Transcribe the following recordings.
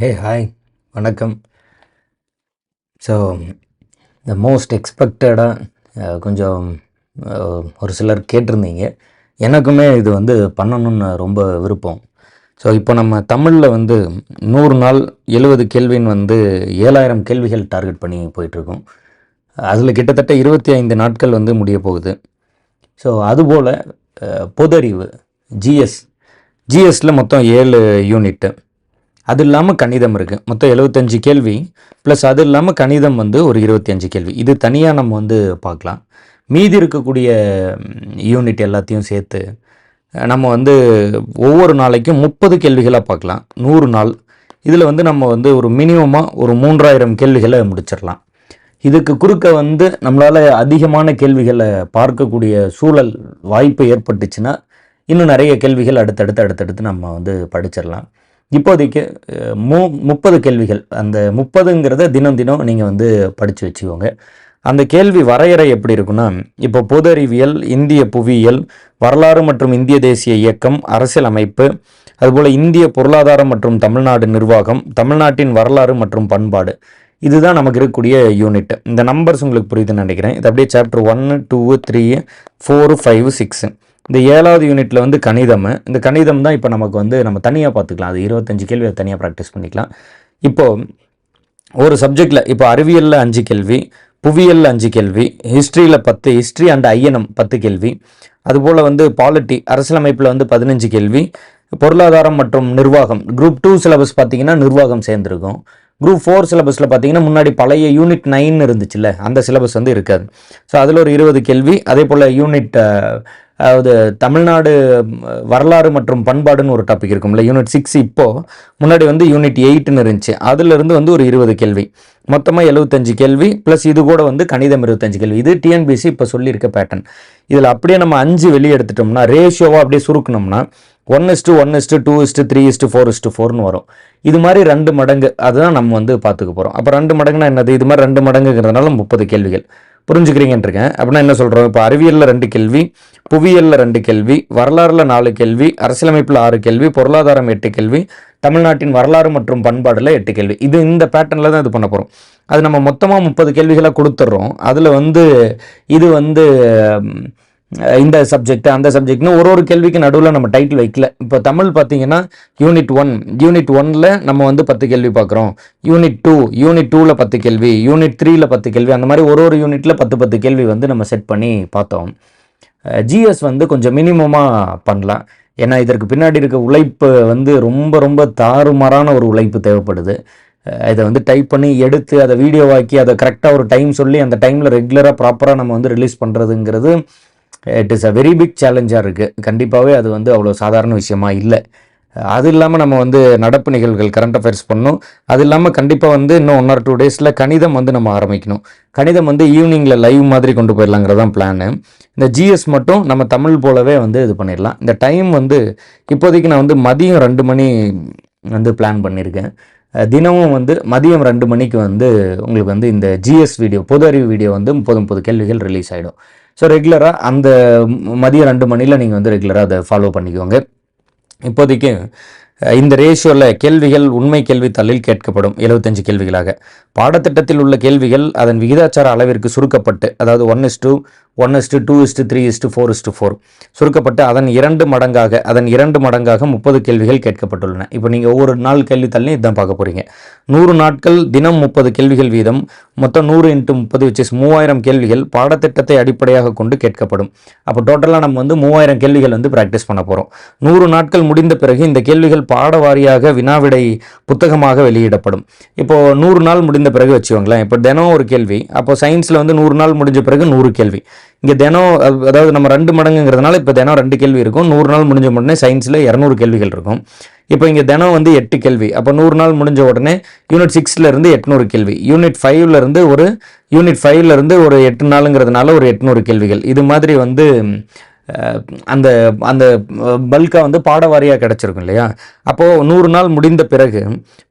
ஹே hi வணக்கம். So இந்த most எக்ஸ்பெக்டடாக கொஞ்சம் ஒரு சிலர் கேட்டிருந்தீங்க. எனக்குமே இது வந்து பண்ணணும்னு ரொம்ப விருப்பம். ஸோ இப்போ நம்ம தமிழில் வந்து நூறு நாள் எழுபது கேள்வின்னு வந்து ஏழாயிரம் கேள்விகள் டார்கெட் பண்ணி போயிட்டுருக்கோம். அதில் கிட்டத்தட்ட இருபத்தி ஐந்து நாட்கள் வந்து முடிய போகுது. ஸோ அதுபோல் பொதறிவு ஜிஎஸ் ஜிஎஸ்சில் மொத்தம் ஏழு யூனிட்டு அது இல்லாமல் கணிதம் இருக்குது மொத்தம் எழுபத்தஞ்சு கேள்வி ப்ளஸ் அது இல்லாமல் கணிதம் வந்து ஒரு இருபத்தஞ்சு கேள்வி. இது தனியாக நம்ம வந்து பார்க்கலாம். மீதி இருக்கக்கூடிய யூனிட் எல்லாத்தையும் சேர்த்து நம்ம வந்து ஒவ்வொரு நாளைக்கும் முப்பது கேள்விகளாக பார்க்கலாம். நூறு நாள். இதில் வந்து நம்ம வந்து ஒரு மினிமமாக ஒரு மூன்றாயிரம் கேள்விகளை முடிச்சிடலாம். இதுக்கு குறுக்க வந்து நம்மளால் அதிகமான கேள்விகளை பார்க்கக்கூடிய சூழல் வாய்ப்பு ஏற்பட்டுச்சுன்னா இன்னும் நிறைய கேள்விகள் அடுத்தடுத்து அடுத்தடுத்து நம்ம வந்து படிச்சிடலாம். இப்போதைக்கு மு முப்பது கேள்விகள். அந்த முப்பதுங்கிறத தினம் தினம் நீங்கள் வந்து படித்து வச்சுக்கோங்க. அந்த கேள்வி வரையறை எப்படி இருக்குன்னா இப்போ பொது அறிவியல் இந்திய புவியியல் வரலாறு மற்றும் இந்திய தேசிய இயக்கம் அரசியல் அமைப்பு அதுபோல் இந்திய பொருளாதாரம் மற்றும் தமிழ்நாடு நிர்வாகம் தமிழ்நாட்டின் வரலாறு மற்றும் பண்பாடு. இதுதான் நமக்கு இருக்கக்கூடிய யூனிட் இந்த நம்பர்ஸ் உங்களுக்கு புரியுதுன்னு நினைக்கிறேன். இது அப்படியே சாப்டர் ஒன்று two three four five six இந்த ஏழாவது யூனிட்ல வந்து கணிதம். இந்த கணிதம் தான் இப்போ நமக்கு வந்து நம்ம தனியாக பார்த்துக்கலாம். அது இருபத்தஞ்சு கேள்வி அதை தனியாக ப்ராக்டிஸ் பண்ணிக்கலாம். இப்போ ஒரு சப்ஜெக்டில் இப்போ அறிவியலில் அஞ்சு கேள்வி புவியியல் அஞ்சு கேள்வி ஹிஸ்ட்ரியில் பத்து ஹிஸ்ட்ரி அண்ட் ஐயனம் பத்து கேள்வி. அதுபோல் வந்து பாலிட்டி அரசியலமைப்பில் வந்து பதினஞ்சு கேள்வி. பொருளாதாரம் மற்றும் நிர்வாகம். குரூப் டூ சிலபஸ் பார்த்தீங்கன்னா நிர்வாகம் சேர்ந்துருக்கும். குரூப் ஃபோர் சிலபஸில் பார்த்தீங்கன்னா முன்னாடி பழைய யூனிட் நைன் இருந்துச்சுல்ல அந்த சிலபஸ் வந்து இருக்காது. ஸோ அதில் ஒரு இருபது கேள்வி. அதே போல் யூனிட் அதாவது தமிழ்நாடு வரலாறு மற்றும் பண்பாடுன்னு ஒரு டாபிக் இருக்கும்ல யூனிட் சிக்ஸ் இப்போது முன்னாடி வந்து யூனிட் எயிட்னு இருந்துச்சு. அதுலேருந்து வந்து ஒரு இருபது கேள்வி. மொத்தமாக எழுபத்தஞ்சு கேள்வி ப்ளஸ் இது கூட வந்து கணிதம் இருபத்தஞ்சு கேள்வி. இது டிஎன்பிசி இப்போ சொல்லியிருக்க பேட்டர்ன் இதில் அப்படியே நம்ம அஞ்சு வெளியே எடுத்துட்டோம்னா ரேஷியோவாக அப்படியே சுருக்கணும்னா one is to one is to two is to three is to four is to ஃபோர்னு வரும். இது மாதிரி ரெண்டு மடங்கு அதுதான் நம்ம வந்து பார்த்துக்க போகிறோம் அப்போ ரெண்டு மடங்குனா என்னது? இது மாதிரி ரெண்டு மடங்குங்கிறதுனால முப்பது கேள்விகள். புரிஞ்சுக்கிறீங்கன்னு இருக்கேன் அப்படின்னா என்ன சொல்கிறோம் இப்போ அறிவியலில் ரெண்டு கேள்வி புவியியலில் ரெண்டு கேள்வி வரலாறுல நாலு கேள்வி அரசியலமைப்பில் ஆறு கேள்வி பொருளாதாரம் எட்டு கேள்வி தமிழ்நாட்டின் வரலாறு மற்றும் பண்பாடில் எட்டு கேள்வி. இது இந்த பேட்டர்னில் தான் இது பண்ண போகிறோம் அது நம்ம மொத்தமாக முப்பது கேள்விகளாக கொடுத்துட்றோம் அதில் வந்து இது வந்து இந்த சப்ஜெக்ட் அந்த சப்ஜெக்ட்னு ஒரு ஒரு கேள்விக்கு நடுவில் நம்ம டைட்டில் வைக்கல. இப்போ தமிழ் பார்த்தீங்கன்னா யூனிட் ஒன் யூனிட் ஒன்ல நம்ம வந்து பத்து கேள்வி பார்க்குறோம் யூனிட் டூ யூனிட் டூவில் பத்து கேள்வி யூனிட் த்ரீல பத்து கேள்வி அந்த மாதிரி ஒரு ஒரு யூனிட்டில் பத்து பத்து கேள்வி வந்து நம்ம செட் பண்ணி பார்த்தோம். ஜிஎஸ் வந்து கொஞ்சம் மினிமமாக பண்ணலாம். ஏன்னா இதற்கு பின்னாடி இருக்க உழைப்பு வந்து ரொம்ப ரொம்ப தாறுமாறான ஒரு உழைப்பு தேவைப்படுது. இதை வந்து டைப் பண்ணி எடுத்து அதை வீடியோவாக்கி அதை கரெக்டாக ஒரு டைம் சொல்லி அந்த டைமில் ரெகுலராக ப்ராப்பராக நம்ம வந்து ரிலீஸ் பண்ணுறதுங்கிறது it is a very big சேலஞ்சாக இருக்குது கண்டிப்பாகவே அது வந்து அவ்வளோ சாதாரண விஷயமா இல்லை. அது இல்லாமல் நம்ம வந்து நடப்பு நிகழ்வுகள் கரண்ட் அஃபேர்ஸ் பண்ணணும் அது இல்லாமல் கண்டிப்பாக வந்து இன்னும் ஒன் ஆர் டூ டேஸில் கணிதம் வந்து நம்ம ஆரம்பிக்கணும். கணிதம் வந்து ஈவினிங்கில் லைவ் மாதிரி கொண்டு போயிடலாங்கிறது தான் பிளானு இந்த ஜிஎஸ் மட்டும் நம்ம தமிழ் போலவே வந்து இது பண்ணிடலாம். இந்த டைம் வந்து இப்போதைக்கு நான் வந்து மதியம் ரெண்டு மணி வந்து பிளான் பண்ணியிருக்கேன். தினமும் வந்து மதியம் ரெண்டு மணிக்கு வந்து உங்களுக்கு வந்து இந்த ஜிஎஸ் வீடியோ பொது அறிவு வீடியோ வந்து முப்பது முப்பது கேள்விகள் ரிலீஸ் ஆகிடும் ஸோ ரெகுலராக அந்த மதியம் ரெண்டு மணியில் நீங்கள் வந்து ரெகுலராக அதை ஃபாலோ பண்ணிக்கோங்க. இப்போதைக்கு இந்த ரேஷியோவில் கேள்விகள் உண்மை கேள்வித்தாளில் கேட்கப்படும். எழுபத்தஞ்சு கேள்விகளாக. பாடத்திட்டத்தில் உள்ள கேள்விகள் அதன் விகிதாச்சார அளவிற்கு சுருக்கப்பட்டு அதாவது one is two one is to two is to three is to four is to four சுருக்கப்பட்டு அதன் இரண்டு மடங்காக அதன் இரண்டு மடங்காக முப்பது கேள்விகள் கேட்கப்பட்டுள்ளன. இப்போ நீங்கள் ஒவ்வொரு நாள் கேள்வித்தாளையும் இதுதான் பார்க்க போகிறீங்க நூறு நாட்கள் தினம் முப்பது கேள்விகள் வீதம் மொத்தம் நூறு இன்ட்டு முப்பது வச்சு மூவாயிரம் கேள்விகள் பாடத்திட்டத்தை அடிப்படையாக கொண்டு கேட்கப்படும். அப்போ டோட்டலாக நம்ம வந்து மூவாயிரம் கேள்விகள் வந்து ப்ராக்டிஸ் பண்ண போகிறோம் நூறு நாட்கள் முடிந்த பிறகு இந்த கேள்விகள் பாட வாரியாக வினாவிடை புத்தகமாக வெளியிடப்படும். இப்போ நூறு நாள் முடிந்த பிறகு வச்சுக்கோங்களேன். இப்போ தினம் ஒரு கேள்வி அப்போ சயின்ஸில் வந்து நூறு நாள் முடிஞ்ச பிறகு நூறு கேள்வி. இங்கே தினம் அதாவது நம்ம ரெண்டு மடங்குங்கிறதுனால இப்போ தினம் ரெண்டு கேள்வி இருக்கும். நூறு நாள் முடிஞ்ச உடனே சயின்ஸில் இரநூறு கேள்விகள் இருக்கும். இப்போ இங்கே தினம் வந்து எட்டு கேள்வி. அப்போ நூறு நாள் முடிஞ்ச உடனே யூனிட் சிக்ஸ்லேருந்து எட்நூறு கேள்வி. யூனிட் ஃபைவ்லேருந்து ஒரு யூனிட் ஃபைவ்லேருந்து ஒரு எட்டு நாளுங்கிறதுனால ஒரு எட்நூறு கேள்விகள். இது மாதிரி வந்து அந்த அந்த பல்காக வந்து பாடவாரியாக கிடச்சிருக்கும் இல்லையா? அப்போது நூறு நாள் முடிந்த பிறகு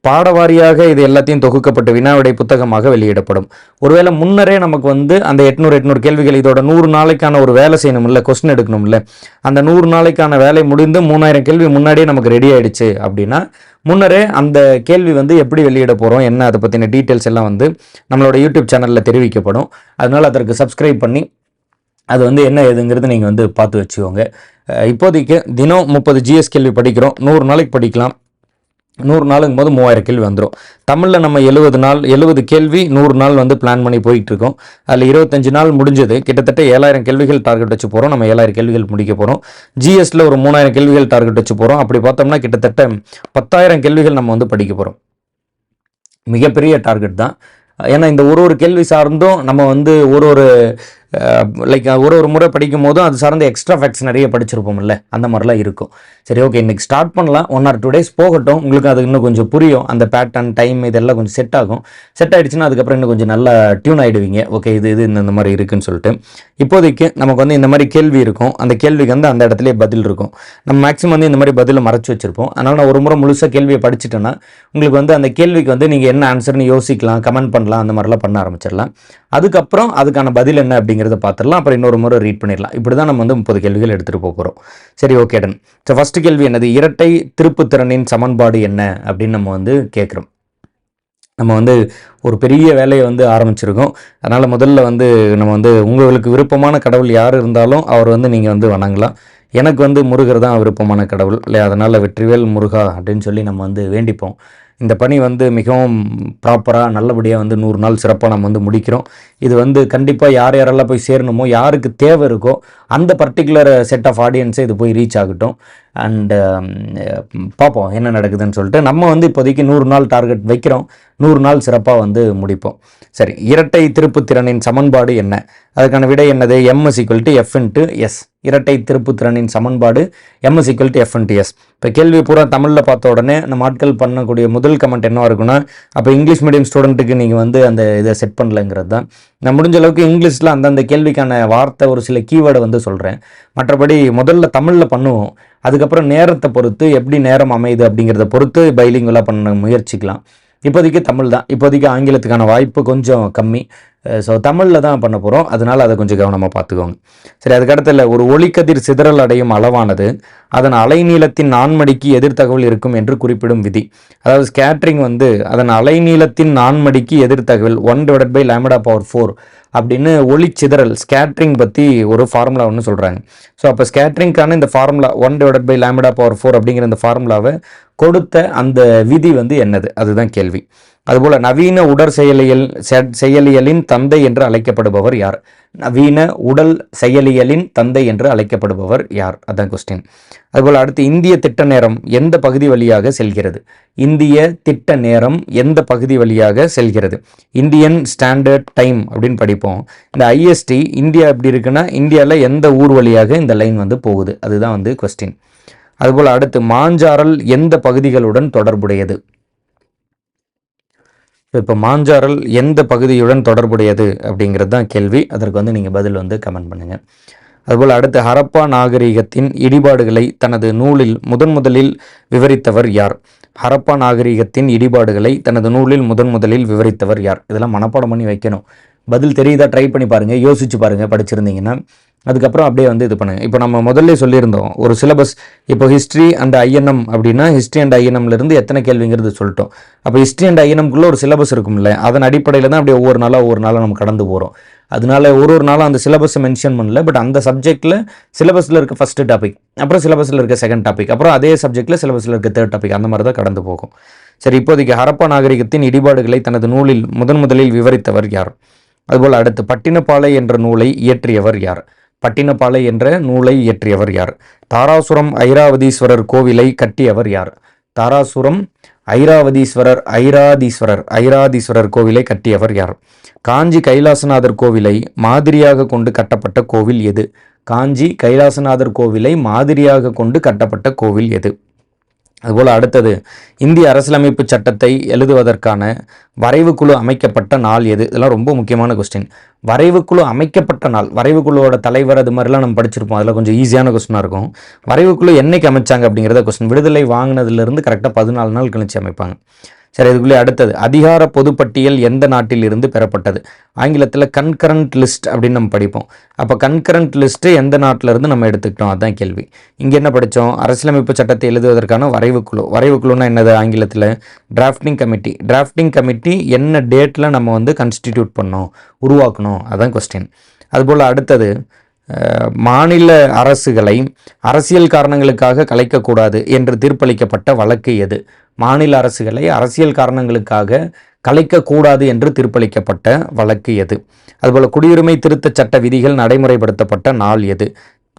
பாடவாரியாக இது எல்லாத்தையும் தொகுக்கப்பட்டு வினாவிடை புத்தகமாக வெளியிடப்படும். ஒருவேளை முன்னரே நமக்கு வந்து அந்த எட்நூறு எட்நூறு கேள்விகள் இதோட நூறு நாளைக்கான ஒரு வேலை செய்யணும்ல கொஸ்டின் எடுக்கணும்ல அந்த நூறு நாளைக்கான வேலை முடிந்து மூணாயிரம் கேள்வி முன்னாடியே நமக்கு ரெடி ஆயிடுச்சு அப்படின்னா முன்னரே அந்த கேள்வி வந்து எப்படி வெளியிட போகிறோம் என்ன அதை பற்றின டீட்டெயில்ஸ் எல்லாம் வந்து நம்மளோட யூடியூப் சேனலில் தெரிவிக்கப்படும். அதனால் அதற்கு சப்ஸ்கிரைப் பண்ணி அது வந்து என்ன ஏதுங்கிறது நீங்கள் வந்து பார்த்து வச்சுக்கோங்க. இப்போதைக்கு தினம் முப்பது ஜிஎஸ் கேள்வி படிக்கிறோம். நூறு நாளைக்கு படிக்கலாம். நூறு நாளுங்கும் போது மூவாயிரம் கேள்வி வந்துடும் தமிழில் நம்ம எழுபது நாள் எழுபது கேள்வி நூறு நாள் வந்து பிளான் பண்ணி போயிட்டுருக்கோம். அதில் இருபத்தஞ்சு நாள் முடிஞ்சது. கிட்டத்தட்ட ஏழாயிரம் கேள்விகள் டார்கெட் வச்சு போகிறோம் நம்ம ஏழாயிரம் கேள்விகள் முடிக்க போகிறோம் ஜிஎஸ்டியில் ஒரு மூணாயிரம் கேள்விகள் டார்கெட் வச்சு போகிறோம் அப்படி பார்த்தோம்னா கிட்டத்தட்ட பத்தாயிரம் கேள்விகள் நம்ம வந்து படிக்க போகிறோம் மிகப்பெரிய டார்கெட் தான். ஏன்னா இந்த ஒரு ஒரு கேள்வி சார்ந்தும் நம்ம வந்து ஒரு ஒரு லைக் ஒரு ஒரு முறை படிக்கும் போதும் அது சார்ந்த எக்ஸ்ட்ரா ஃபேக்ட்ஸ் நிறைய படிச்சிருப்போம்ல அந்த மாதிரிலாம் இருக்கும். சரி ஓகே இன்னைக்கு ஸ்டார்ட் பண்ணலாம். ஒன் ஆர் டூ டேஸ் போகட்டும். உங்களுக்கு அது இன்னும் கொஞ்சம் புரியும். அந்த பேட்டர்ன் டைம் இதெல்லாம் கொஞ்சம் செட் ஆகும். செட் ஆயிடுச்சுன்னா அதுக்கப்புறம் இன்னும் கொஞ்சம் நல்லா டியூன் ஆகிடுவீங்க ஓகே இது இது இந்த இந்த மாதிரி இருக்குன்னு சொல்லிட்டு. இப்போதைக்கு நமக்கு வந்து இந்த மாதிரி கேள்வி இருக்கும். அந்த கேள்விக்கு வந்து அந்த இடத்துலயே பதில் இருக்கும். நம்ம மேக்ஸிமம் வந்து இந்த மாதிரி பதிலை மறைச்சு வச்சிருப்போம். அதனால் நான் ஒரு முறை முழுசாக கேள்வியை படிச்சுட்டேன்னா உங்களுக்கு வந்து அந்த கேள்விக்கு வந்து நீங்கள் என்ன ஆன்சர்னு யோசிக்கலாம் கமெண்ட் பண்ணலாம் அந்த மாதிரிலாம் பண்ண ஆரம்பிச்சிடலாம். அதுக்கப்புறம் அதுக்கான பதில் என்ன அப்படிங்கிறத பார்த்துடலாம். அப்புறம் இன்னொரு முறை ரீட் பண்ணிடலாம். இப்படி தான் நம்ம வந்து முப்பது கேள்விகள் எடுத்துகிட்டு போக போகிறோம் சரி ஓகே டன் ஸோ ஃபஸ்ட்டு கேள்வி என்னது? இரட்டை திருப்புத்திறனின் சமன்பாடு என்ன அப்படின்னு நம்ம வந்து கேட்குறோம். நம்ம வந்து ஒரு பெரிய வேலையை வந்து ஆரம்பிச்சிருக்கோம். அதனால் முதல்ல வந்து நம்ம வந்து உங்களுக்கு விருப்பமான கடவுள் யார் இருந்தாலும் அவர் வந்து நீங்கள் வந்து வணங்கலாம். எனக்கு வந்து முருகர் தான் விருப்பமான கடவுள். இல்லையா? அதனால் வெற்றிவேல் முருகா அப்படின்னு சொல்லி நம்ம வந்து வேண்டிப்போம். இந்த பணி வந்து மிகவும் ப்ராப்பராக நல்லபடியாக வந்து நூறு நாள் சிறப்பாக நம்ம வந்து முடிக்கிறோம். இது வந்து கண்டிப்பாக யார் யாரெல்லாம் போய் சேரணுமோ யாருக்கு தேவை இருக்கோ அந்த பர்டிகுலர் செட் ஆஃப் ஆடியன்ஸே இது போய் ரீச் ஆகட்டும். அண்டு um, பார்ப்போம் என்ன நடக்குதுன்னு சொல்லிட்டு. நம்ம வந்து இப்போதைக்கு நூறு நாள் டார்கெட் வைக்கிறோம். நூறு நாள் சிறப்பாக வந்து முடிப்போம். சரி இரட்டை திருப்புத்திறனின் சமன்பாடு என்ன? அதுக்கான விடை என்னது? M is equal to F into S இரட்டை திருப்புத்திறனின் சமன்பாடு M is equal to F into S இப்போ கேள்வி பூரா தமிழில் பார்த்த உடனே நம்ம ஆட்கள் பண்ணக்கூடிய முதல் கமெண்ட் என்னவா இருக்குன்னா அப்போ இங்கிலீஷ் மீடியம் ஸ்டூடெண்ட்டுக்கு நீங்கள் வந்து அந்த இதை செட் பண்ணலங்கிறது தான். நான் முடிஞ்ச அளவுக்கு இங்கிலீஷில் அந்தந்த கேள்விக்கான வார்த்தை ஒரு சில கீவேர்டை வந்து சொல்கிறேன் மற்றபடி முதல்ல தமிழில் பண்ணுவோம். அதுக்கப்புறம் நேரத்தை பொறுத்து எப்படி நேரம் அமையுது அப்படிங்கிறத பொறுத்து பைலிங்குலாக பண்ண முயற்சிக்கலாம். இப்போதைக்கு தமிழ் தான். இப்போதைக்கு ஆங்கிலத்துக்கான வாய்ப்பு கொஞ்சம் கம்மி. ஸோ தமிழில் தான் பண்ண போகிறோம் அதனால் அதை கொஞ்சம் கவனமாக பார்த்துக்கோங்க. சரி அதுக்கடுத்தில் ஒரு ஒளிக்கதிர் சிதறல் அடையும் அளவானது அதன் அலைநீளத்தின் நான்மடிக்கு எதிர்த்தகவல் இருக்கும் என்று குறிப்பிடும் விதி. அதாவது ஸ்கேட்ரிங் வந்து அதன் அலைநீளத்தின் நான்மடிக்கு எதிர்த்தகவல் one divide by lambda power four அப்படின்னு ஒளி சிதறல் ஸ்கேட்ரிங் பற்றி ஒரு ஃபார்முலா ஒன்று சொல்கிறாங்க ஸோ அப்போ ஸ்கேட்ரிங்க்கான இந்த formula one divide by lambda power four அப்படிங்கிற இந்த ஃபார்முலாவை கொடுத்த அந்த விதி வந்து என்னது? அதுதான் கேள்வி. அதுபோல் நவீன உடற் செயலியல் செ- செயலியலின் தந்தை என்று அழைக்கப்படுபவர் யார்? நவீன உடல் செயலியலின் தந்தை என்று அழைக்கப்படுபவர் யார்? அதான் கொஸ்டின் அதுபோல் அடுத்து இந்திய திட்ட நேரம் எந்த பகுதி வழியாக செல்கிறது? இந்திய திட்ட நேரம் எந்த பகுதி வழியாக செல்கிறது? இந்தியன் ஸ்டாண்டர்ட் டைம் அப்படின்னு படிப்போம். இந்த ஐஎஸ்டி இந்தியா எப்படி இருக்குன்னா இந்தியாவில் எந்த ஊர் வழியாக இந்த லைன் வந்து போகுது? அதுதான் வந்து கொஸ்டின் அதுபோல் அடுத்து மாஞ்சாரல் எந்த பகுதிகளுடன் தொடர்புடையது? இப்போ மாஞ்சாரல் எந்த பகுதியுடன் தொடர்புடையது அப்படிங்கிறது தான் கேள்வி. அதற்கு வந்து நீங்கள் பதில் வந்து கமெண்ட் பண்ணுங்கள் அதுபோல் அடுத்து ஹரப்பா நாகரிகத்தின் இடிபாடுகளை தனது நூலில் முதன் முதலில் விவரித்தவர் யார்? ஹரப்பா நாகரிகத்தின் இடிபாடுகளை தனது நூலில் முதன் முதலில் விவரித்தவர் யார்? இதெல்லாம் மனப்பாடம் பண்ணி வைக்கணும். பதில் தெரியுதா? ட்ரை பண்ணி பாருங்கள் யோசிச்சு பாருங்கள் படிச்சிருந்தீங்கன்னா. அதுக்கப்புறம் அப்படியே வந்து இது பண்ணுங்கள் இப்போ நம்ம முதல்ல சொல்லியிருந்தோம். ஒரு சிலபஸ் இப்போ ஹிஸ்ட்ரி அண்ட் ஐஎன்எம் அப்படின்னா ஹிஸ்ட்ரி அண்ட் ஐஎன்எம்லேருந்து எத்தனை கேள்விங்கிறது சொல்லிட்டோம். அப்போ ஹிஸ்ட்ரி அண்ட் ஐஎன்எம்குள்ளே ஒரு சிலபஸ் இருக்கும்ல அதன் அடிப்படையில் தான் அப்படியே ஒவ்வொரு நாளாக ஒவ்வொரு நாளாக நம்ம கடந்து போகிறோம் அதனால ஒரு ஒரு நாளும் அந்த சிலபஸை மென்ஷன் பண்ணல. பட் அந்த சப்ஜெக்ட்டில் சிலபஸில் இருக்க ஃபஸ்ட்டு டாபிக் அப்புறம் சிலபஸில் இருக்க செகண்ட் டாபிக் அப்புறம் அதே சப்ஜெக்ட்டில் சிலபஸில் இருக்க தேர்ட் டாபிக் அந்த மாதிரி தான் கடந்து போகும். சரி இப்போதைக்கு ஹரப்பா நாகரிகத்தின் இடிபாடுகளை தனது நூலில் முதன் முதலில் விவரித்தவர் யார்? அதுபோல் அடுத்து பட்டினப்பாலை என்ற நூலை இயற்றியவர் யார்? பட்டினப்பாலை என்ற நூலை இயற்றியவர் யார்? தாராசுரம் ஐராவதீஸ்வரர் கோவிலை கட்டியவர் யார்? தாராசுரம் ஐராவதீஸ்வரர் ஐராதீஸ்வரர் ஐராதீஸ்வரர் கோவிலை கட்டியவர் யார்? காஞ்சி கைலாசநாதர் கோவிலை மாதிரியாக கொண்டு கட்டப்பட்ட கோவில் எது? காஞ்சி கைலாசநாதர் கோவிலை மாதிரியாக கொண்டு கட்டப்பட்ட கோவில் எது? அதுபோல் அடுத்தது இந்திய அரசியலமைப்பு சட்டத்தை எழுதுவதற்கான வரைவுக்குழு அமைக்கப்பட்ட நாள் எது? இதெல்லாம் ரொம்ப முக்கியமான கொஸ்டின் வரைவுக்குழு அமைக்கப்பட்ட நாள். வரைவுக்குழுவோட தலைவர் அது மாதிரிலாம் நம்ம படிச்சிருப்போம். அதில் கொஞ்சம் ஈஸியான கொஸ்டினாக இருக்கும். வரைவுக்குழு என்னைக்கு அமைச்சாங்க அப்படிங்கிறத கொஸ்டின் விடுதலை வாங்கினதுலேருந்து கரெக்டாக பதினாலு நாள் கழிச்சு அமைப்பாங்க. சரி இதுக்குள்ளே அடுத்தது. அதிகார பொதுப்பட்டியல் எந்த நாட்டில் இருந்து பெறப்பட்டது? ஆங்கிலத்தில் கன்கரண்ட் லிஸ்ட் அப்படின்னு நம்ம படிப்போம். அப்போ கன்கரண்ட் லிஸ்ட்டு எந்த நாட்டில் இருந்து நம்ம எடுத்துக்கிட்டோம்? அதுதான் கேள்வி. இங்கே என்ன படித்தோம் அரசியலமைப்பு சட்டத்தை எழுதுவதற்கான வரைவுக்குழு. வரைவுக்குழுன்னா என்னது? ஆங்கிலத்தில் டிராஃப்டிங் கமிட்டி டிராஃப்டிங் கமிட்டி என்ன டேட்டில் நம்ம வந்து கன்ஸ்டிடியூட் பண்ணோம்? உருவாக்கணும். அதான் கொஸ்டின் அதுபோல் அடுத்தது மாநில அரசுகளை அரசியல் காரணங்களுக்காக கலைக்கக்கூடாது என்று தீர்ப்பளிக்கப்பட்ட வழக்கு எது? மாநில அரசுகளை அரசியல் காரணங்களுக்காக கலைக்கக்கூடாது என்று தீர்ப்பளிக்கப்பட்ட வழக்கு எது? அதுபோல் குடியுரிமை திருத்தச் சட்ட விதிகள் நடைமுறைப்படுத்தப்பட்ட நாள் எது?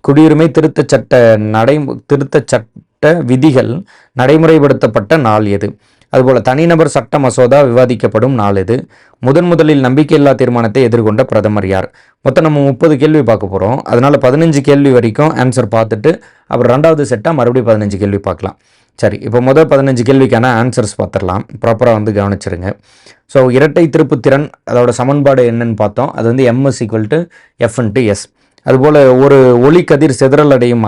குடியுரிமை திருத்தச் சட்ட நடை திருத்தச் சட்ட விதிகள் நடைமுறைப்படுத்தப்பட்ட நாள் எது? அதுபோல் தனிநபர் சட்ட மசோதா விவாதிக்கப்படும் நாள் எது? முதன் முதலில் நம்பிக்கையில்லா தீர்மானத்தை எதிர்கொண்ட பிரதமர் யார்? மொத்தம் நம்ம முப்பது கேள்வி பார்க்க போகிறோம் அதனால் பதினஞ்சு கேள்வி வரைக்கும் ஆன்சர் பார்த்துட்டு அப்புறம் ரெண்டாவது செட்டாக மறுபடியும் பதினஞ்சு கேள்வி பார்க்கலாம். சரி இப்போ முதல் பதினஞ்சு கேள்விக்கான ஆன்சர்ஸ் பார்த்துடலாம். ப்ராப்பராக வந்து கவனிச்சிருங்க. ஸோ இரட்டை திருப்புத்திறன் அதோட சமன்பாடு என்னன்னு பார்த்தோம். அது வந்து MS equal to F into S அதுபோல் ஒரு ஒளிக்கதிர் சிதறல் அடையும்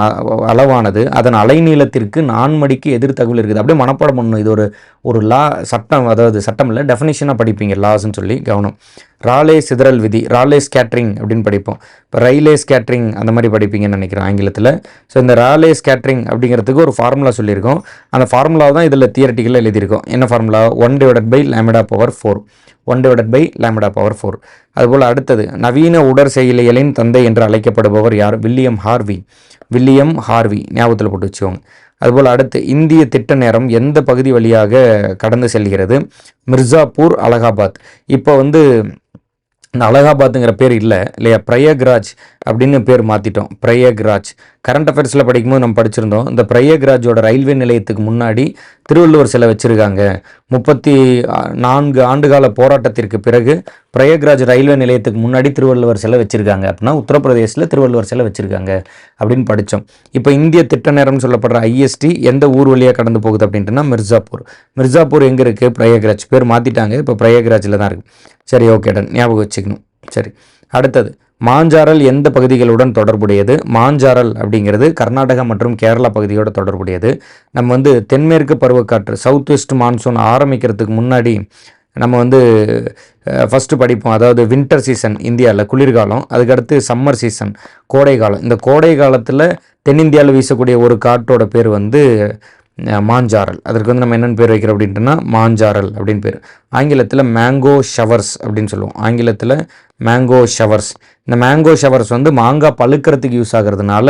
அளவானது. அதன் அலைநீளத்திற்கு நான்மடிக்கு எதிர்த்தகவல் இருக்குது. அப்படியே மனப்பாடம் பண்ணணும். இது ஒரு ஒரு லா சட்டம் அதாவது சட்டம் இல்லை டெஃபினேஷனாக படிப்பீங்க லாஸ்ன்னு சொல்லி கவனம். ராலே சிதறல் விதி ராலே ஸ்கேட்ரிங் அப்படின்னு படிப்போம். இப்போ ரயிலே ஸ்கேட்ரிங் அந்த மாதிரி படிப்பீங்கன்னு நினைக்கிறேன் ஆங்கிலத்தில். ஸோ இந்த ராலே ஸ்கேட்ரிங் அப்படிங்கிறதுக்கு ஒரு ஃபார்முலா சொல்லியிருக்கோம். அந்த ஃபார்முலா தான் இதில் தியரட்டிக்கலாக எழுதியிருக்கோம். என்ன formula one divided by lambda power four one divided by lambda power four அதுபோல் அடுத்தது நவீன உடற் செயலியலின் தந்தை என்று அழைக்கப்படுபவர் யார்? William Harvey. வில்லியம் ஹார்வி ஞாபகத்தில் போட்டு வச்சுக்கோங்க. அதுபோல் அடுத்து இந்திய திட்ட நேரம் எந்த பகுதி வழியாக கடந்து செல்கிறது? மிர்சாப்பூர் அலகாபாத். இப்போ வந்து அலகாபாத்துங்கிற பேர் இல்லை இல்லையா? பிரயக்ராஜ் அப்படின்னு பேர் மாற்றிட்டோம் பிரயக்ராஜ். கரண்ட் அஃபேர்ஸில் படிக்கும்போது நம்ம படிச்சிருந்தோம். இந்த பிரயக்ராஜோட ரயில்வே நிலையத்துக்கு முன்னாடி திருவள்ளுவர் சிலை வச்சுருக்காங்க. முப்பத்தி நான்கு ஆண்டுகால போராட்டத்திற்கு பிறகு பிரயாக்ராஜ் ரயில்வே நிலையத்துக்கு முன்னாடி திருவள்ளுவர் சிலை வச்சுருக்காங்க. அப்படின்னா உத்தரப்பிரதேசில் திருவள்ளுவர் சிலை வச்சுருக்காங்க அப்படின்னு படித்தோம் இப்போ இந்திய திட்ட நேரம்னு சொல்லப்படுற ஐஎஸ்டி எந்த ஊர் வழியாக கடந்து போகுது அப்படின்ட்டுனா மிர்சாப்பூர். மிர்சாப்பூர் எங்கே இருக்குது பிரயாக்ராஜ். பேர் மாற்றிட்டாங்க இப்போ பிரயாக்ராஜில் தான் இருக்குது சரி ஓகே டன் ஞாபகம் வச்சுக்கணும். சரி அடுத்தது. மாஞ்சாரல் எந்த பகுதிகளுடன் தொடர்புடையது? மாஞ்சாரல் அப்படிங்கிறது கர்நாடகா மற்றும் கேரளா பகுதியோட தொடர்புடையது. நம்ம வந்து தென்மேற்கு பருவக்காற்று சவுத் வெஸ்ட் மான்சூன் ஆரம்பிக்கிறதுக்கு முன்னாடி நம்ம வந்து ஃபஸ்ட்டு படிப்போம். அதாவது வின்டர் சீசன் இந்தியாவில் குளிர்காலம் அதுக்கடுத்து சம்மர் சீசன் கோடை காலம் இந்த கோடை காலத்தில் தென்னிந்தியாவில் வீசக்கூடிய ஒரு காற்றோட பேர் வந்து மாஞ்சாரல் அதற்கு வந்து நம்ம என்னென்னு பேர் வைக்கிறோம் அப்படின்ட்டுனா மாஞ்சாரல் அப்படின்னு பேர். ஆங்கிலத்தில் மேங்கோ ஷவர்ஸ் அப்படின்னு சொல்லுவோம். ஆங்கிலத்தில் மேங்கோ ஷவர்ஸ் இந்த மேங்கோ ஷவர்ஸ் வந்து மாங்காய் பழுக்கிறதுக்கு யூஸ் ஆகிறதுனால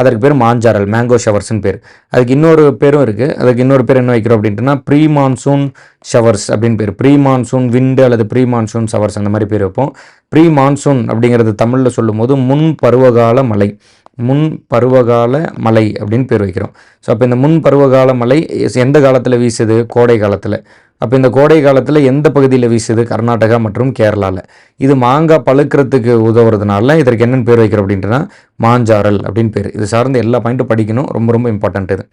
அதற்கு பேர் மாஞ்சாரல் மேங்கோ ஷவர்ஸ்னு பேர். அதுக்கு இன்னொரு பேரும் இருக்குது அதுக்கு இன்னொரு பேர் என்ன வைக்கிறோம் அப்படின்ட்டுனா ப்ரீ மான்சூன் ஷவர்ஸ் அப்படின்னு பேர். ப்ரீ மான்சூன் விண்டு அல்லது ப்ரீ மான்சூன் ஷவர்ஸ் அந்த மாதிரி பேர் வைப்போம். ப்ரீ மான்சூன் அப்படிங்கிறது தமிழில் சொல்லும்போது முன் பருவகால மழை. முன் பருவகால மலை அப்படின்னு பேர் வைக்கிறோம். ஸோ அப்போ இந்த முன் பருவகால மலை எந்த காலத்தில் வீசுது? கோடை காலத்தில். அப்போ இந்த கோடை காலத்தில் எந்த பகுதியில் வீசுது? கர்நாடகா மற்றும் கேரளாவில் இது மாங்காய் பழுக்கிறதுக்கு உதவுறதுனால இதற்கு என்னென்னு பேர் வைக்கிறோம் அப்படின்ட்டுனா மாஞ்சாரல் அப்படின்னு பேர். இது சார்ந்த எல்லா பாயிண்ட்டும் படிக்கணும். ரொம்ப ரொம்ப இம்பார்ட்டன்ட் இது.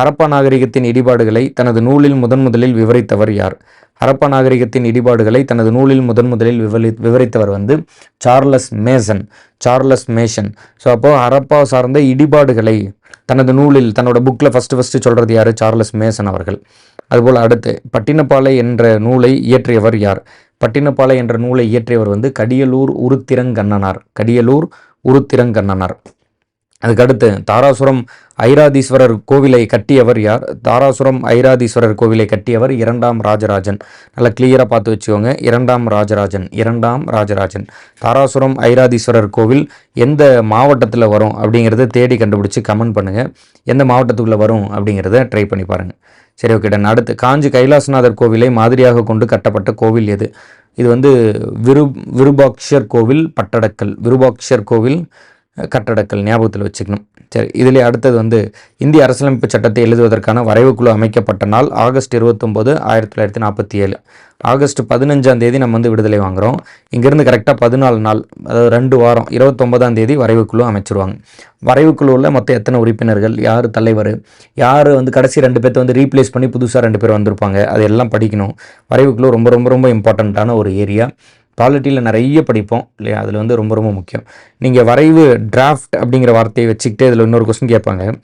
ஹரப்பா நாகரிகத்தின் இடிபாடுகளை தனது நூலில் முதன் முதலில் விவரித்தவர் யார்? ஹரப்பா நாகரிகத்தின் இடிபாடுகளை தனது நூலில் முதன் முதலில் விவரி விவரித்தவர் வந்து Charles Masson Charles Masson. So அப்போது ஹரப்பா சார்ந்த இடிபாடுகளை தனது நூலில் தன்னோட புக்கில் ஃபஸ்ட்டு ஃபஸ்ட்டு சொல்கிறது யார்? சார்லஸ் மேசன் அவர்கள். அதுபோல் அடுத்து பட்டினப்பாலை என்ற நூலை இயற்றியவர் யார்? பட்டினப்பாலை என்ற நூலை இயற்றியவர் வந்து கடியலூர் உருத்திரங்கண்ணனார். கடியலூர் உருத்திரங்கண்ணனார். அதுக்கடுத்து தாராசுரம் ஐராதீஸ்வரர் கோவிலை கட்டியவர் யார்? தாராசுரம் ஐராதீஸ்வரர் கோவிலை கட்டியவர் இரண்டாம் ராஜராஜன். நல்லா கிளியராக பார்த்து வச்சுக்கோங்க. இரண்டாம் ராஜராஜன். இரண்டாம் ராஜராஜன். தாராசுரம் ஐராதீஸ்வரர் கோவில் எந்த மாவட்டத்தில் வரும் அப்படிங்கிறத தேடி கண்டுபிடிச்சி கமெண்ட் பண்ணுங்கள் எந்த மாவட்டத்துக்குள்ளே வரும் அப்படிங்கிறத ட்ரை பண்ணி பாருங்கள் சரி ஓகே டன் அடுத்து காஞ்சி கைலாசநாதர் கோவிலை மாதிரியாக கொண்டு கட்டப்பட்ட கோவில் எது? இது வந்து விரு விருபாக்ஷர் கோவில் பட்டடக்கல். விருபாக்ஷர் கோவில் கட்டடக்கல் ஞாபகத்தில் வச்சுக்கணும். சரி இதில் அடுத்தது வந்து இந்திய அரசியலமைப்பு சட்டத்தை எழுதுவதற்கான வரைவுக்குழு அமைக்கப்பட்ட நாள் ஆகஸ்ட் இருபத்தொம்போது ஆயிரத்தி தொள்ளாயிரத்தி நாற்பத்தி ஏழு. ஆகஸ்ட் பதினஞ்சாம் தேதி நம்ம வந்து விடுதலை வாங்குகிறோம் இங்கேருந்து கரெக்டாக பதினாலு நாள் அதாவது ரெண்டு வாரம் இருபத்தொம்பதாம் தேதி வரைவுக்குழு அமைச்சிருவாங்க. வரைவுக்குழுவில் மொத்தம் எத்தனை உறுப்பினர்கள் யார் தலைவர் யார் வந்து கடைசி ரெண்டு பேர்த்த வந்து ரீப்ளேஸ் பண்ணி புதுசாக ரெண்டு பேர் வந்திருப்பாங்க அதெல்லாம் படிக்கணும். வரைவுக்குழு ரொம்ப ரொம்ப ரொம்ப இம்பார்ட்டண்ட்டான ஒரு ஏரியா பாலிட்டியில் நிறைய படிப்போம். இல்லையா? அதில் வந்து ரொம்ப ரொம்ப முக்கியம். நீங்கள் வரைவு டிராஃப்ட் அப்படிங்கிற வார்த்தையை வச்சுக்கிட்டு இதில் இன்னொரு கொஸ்டின் கேட்பாங்க.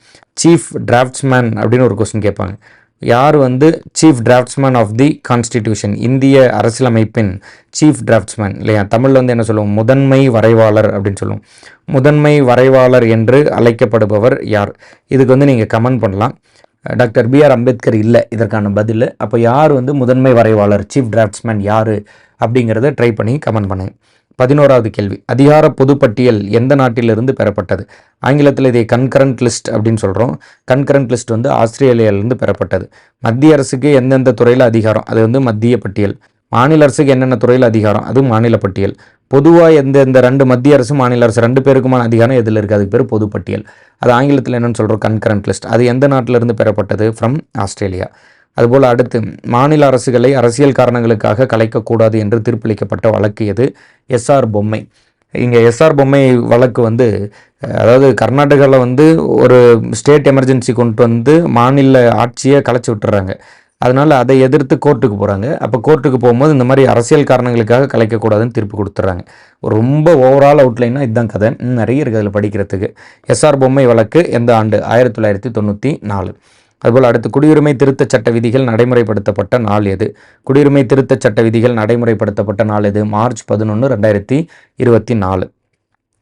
சீஃப் டிராஃப்ட்ஸ்மேன் அப்படின்னு ஒரு கொஸ்டின் கேட்பாங்க. யார் வந்து chief draftsman of the constitution இந்திய அரசியலமைப்பின் சீஃப் டிராஃப்ட்ஸ்மேன் இல்லையா? தமிழில் வந்து என்ன சொல்லுவோம்? முதன்மை வரைவாளர் அப்படின்னு சொல்லுவோம். முதன்மை வரைவாளர் என்று அழைக்கப்படுபவர் யார்? இதுக்கு வந்து நீங்கள் கமெண்ட் பண்ணலாம். டாக்டர் பிஆர் அம்பேத்கர் இல்லை இதற்கான பதில். அப்போ யார் வந்து முதன்மை வரைவாளர்? சீஃப் டிராஃப்ட்ஸ்மேன் யார்? அப்படிங்கிறத ட்ரை பண்ணி கமெண்ட் பண்ணுங்க பதினோராவது கேள்வி. அதிகார பொதுப்பட்டியல் எந்த நாட்டிலிருந்து பெறப்பட்டது? ஆங்கிலத்தில் இதை கன்கரண்ட் லிஸ்ட் அப்படின்னு சொல்கிறோம் கன்கரண்ட் லிஸ்ட் வந்து ஆஸ்திரேலியாவிலிருந்து பெறப்பட்டது. மத்திய அரசுக்கு எந்தெந்த துறையில் அதிகாரம்? அது வந்து மத்திய பட்டியல். மாநில அரசுக்கு என்னென்ன துறையில் அதிகாரம்? அது மாநில பட்டியல். பொதுவாக எந்த இந்த ரெண்டு மத்திய அரசு மாநில அரசு ரெண்டு பேருக்குமான அதிகாரம் எதில் இருக்குது அதுக்கு பேர் பொதுப்பட்டியல். அது ஆங்கிலத்தில் என்னென்னு சொல்கிறோம் கன்கரண்ட் லிஸ்ட் அது எந்த நாட்டிலிருந்து பெறப்பட்டது? From Australia. அதுபோல் அடுத்து மாநில அரசுகளை அரசியல் காரணங்களுக்காக கலைக்கக்கூடாது என்று தீர்ப்பளிக்கப்பட்ட வழக்கு எது? எஸ்ஆர் பொம்மை. இங்கே எஸ்ஆர் பொம்மை வழக்கு வந்து அதாவது கர்நாடகாவில் வந்து ஒரு ஸ்டேட் எமர்ஜென்சி கொண்டு வந்து மாநில ஆட்சியை கலைச்சி விட்டுறாங்க. அதனால் அதை எதிர்த்து கோர்ட்டுக்கு போகிறாங்க அப்போ கோர்ட்டுக்கு போகும்போது இந்த மாதிரி அரசியல் காரணங்களுக்காக கலைக்கக்கூடாதுன்னு தீர்ப்பு கொடுத்துட்றாங்க ரொம்ப ஓவரால் அவுட்லைனாக இதுதான் கதை. நிறைய இருக்குது அதில் படிக்கிறதுக்கு. எஸ்ஆர் பொம்மை வழக்கு எந்த ஆண்டு? ஆயிரத்தி தொள்ளாயிரத்தி தொண்ணூற்றி நாலு. அதுபோல் அடுத்து குடியுரிமை திருத்தச் சட்ட விதிகள் நடைமுறைப்படுத்தப்பட்ட நாள் எது? குடியுரிமை திருத்தச் சட்ட விதிகள் நடைமுறைப்படுத்தப்பட்ட நாள் எது? மார்ச் பதினொன்று ரெண்டாயிரத்தி இருபத்தி நாலு.